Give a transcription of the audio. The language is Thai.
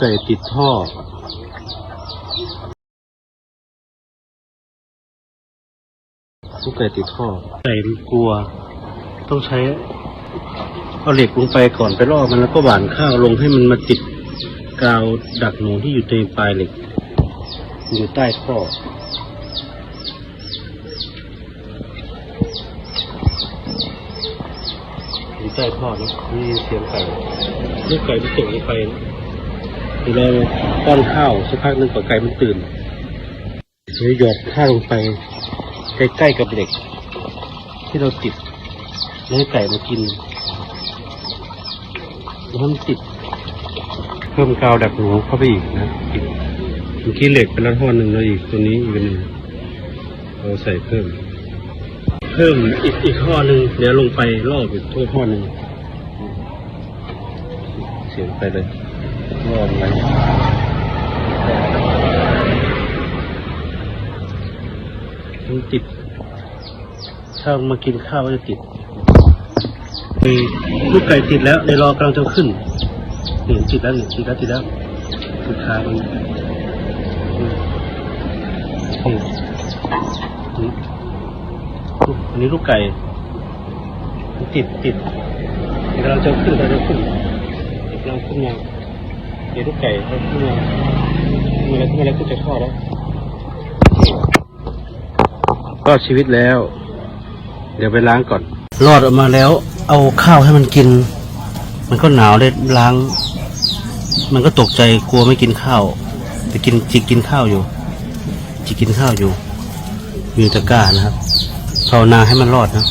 ไก่ติดท่อลูกไก่ติดท่อ ไก่มันกลัว ต้องใช้เอาเหล็กลงไปก่อนไปล่อมันแล้วก็หว่านข้าวลงให้มันมาติดกาวดักหนูที่อยู่ในปลายเหล็ก อยู่ใต้ท่ออยู่ใต้ท่อนะนี่เสียงไก่ลูกไก่มันตกลงไปนะ เดี๋ยวเราป้อนข้าวสักพักหนึ่งกว่าไก่มันตื่นเดี๋ยหยอดข้าวลงไปใกล้ๆกับเหล็ก ที่เราติดแล้วไก่มากินแล้วมันติดเพิ่มกาวดักหนูเข้าไปอีกนะติดเมื่อกี้เหล็กไปแล้วท่อนหนึ่งแล้วอีกตัวนี้อีกหนึ่งเราใส่เพิ่ม เพิ่มอีกอีกข้อหนึ่งเดี๋ยวลงไปรอบอีกทั่วข้อหนึ่งเสียงไปเลย รอบไปมันติดถ้ามากินข้าวก็จะติดมีลูกไก่ติดแล้วในรอกำลังจะขึ้นเห็นติดแล้วเห็นติดแล้วติดแล้วสุดท้ายมันอืมอืมอันนี้ลูกไก่ติดติดเดี๋ยวเราจะขึ้นเราจะขึ้นเดี๋ยวเราขึ้นมา เดี๋ยวลูกไก่เราขึ้นมามีอะไรขึ้นมาแล้วก็จะทอดแล้วรอดชีวิตแล้ว เดี๋ยวไปล้างก่อน รอดออกมาแล้ว เอาข้าวให้มันกิน มันก็หนาวได้ล้าง มันก็ตกใจกลัวไม่กินข้าว แต่กินจิกกินข้าวอยู่ จิกกินข้าวอยู่ มีตะกร้านะครับภาวนาให้มันรอดนะ